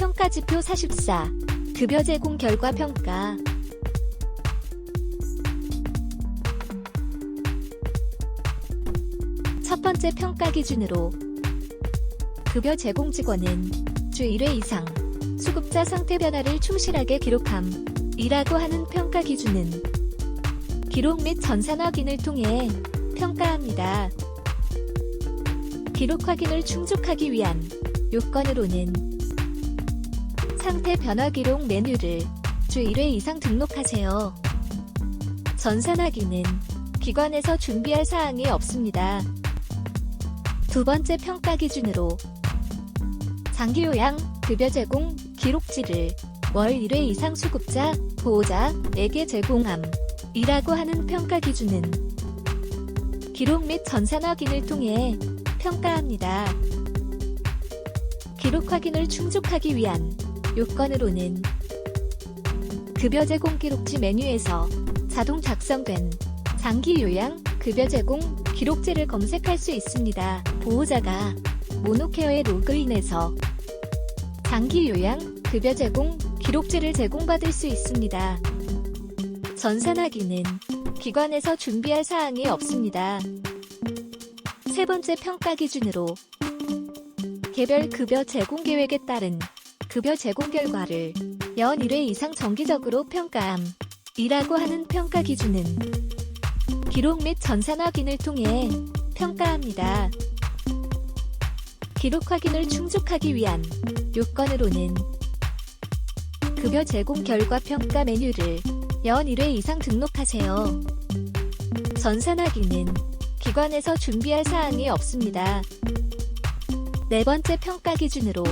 평가지표 44. 급여 제공 결과 평가. 첫 번째 평가 기준으로 급여 제공 직원은 주 1회 이상 수급자 상태 변화를 충실하게 기록함 이라고 하는 평가 기준은 기록 및 전산 확인을 통해 평가합니다. 기록 확인을 충족하기 위한 요건으로는 상태 변화 기록 메뉴를 주 1회 이상 등록하세요. 전산 확인은 기관에서 준비할 사항이 없습니다. 두 번째 평가 기준으로 장기 요양, 급여 제공, 기록지를 월 1회 이상 수급자, 보호자에게 제공함. 이라고 하는 평가 기준은 기록 및 전산 확인을 통해 평가합니다. 기록 확인을 충족하기 위한 요건으로는 급여 제공 기록지 메뉴에서 자동 작성된 장기 요양 급여 제공 기록지를 검색할 수 있습니다. 보호자가 모노케어에 로그인해서 장기 요양 급여 제공 기록지를 제공받을 수 있습니다. 전산 확인은 기관에서 준비할 사항이 없습니다. 세 번째 평가 기준으로 개별 급여 제공 계획에 따른 급여 제공 결과를 연 1회 이상 정기적으로 평가함. 이라고 하는 평가 기준은 기록 및 전산 확인을 통해 평가합니다. 기록 확인을 충족하기 위한 요건으로는 급여 제공 결과 평가 메뉴를 연 1회 이상 등록하세요. 전산 확인은 기관에서 준비할 사항이 없습니다. 네 번째 평가 기준으로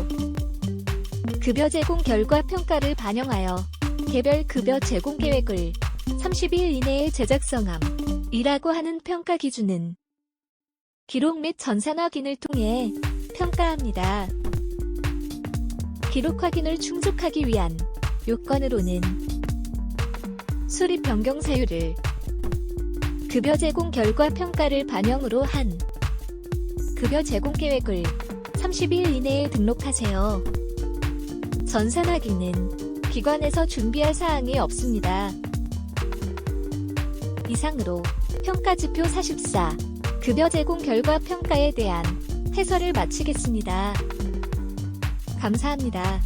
급여 제공 결과 평가를 반영하여 개별 급여 제공 계획을 30일 이내에 제작성함. 이라고 하는 평가 기준은 기록 및 전산 확인을 통해 평가합니다. 기록 확인을 충족하기 위한 요건으로는 수립 변경 사유를 급여 제공 결과 평가를 반영으로 한 급여 제공 계획을 30일 이내에 등록하세요. 전산 확인은 기관에서 준비할 사항이 없습니다. 이상으로 평가지표 44 급여 제공 결과 평가에 대한 해설을 마치겠습니다. 감사합니다.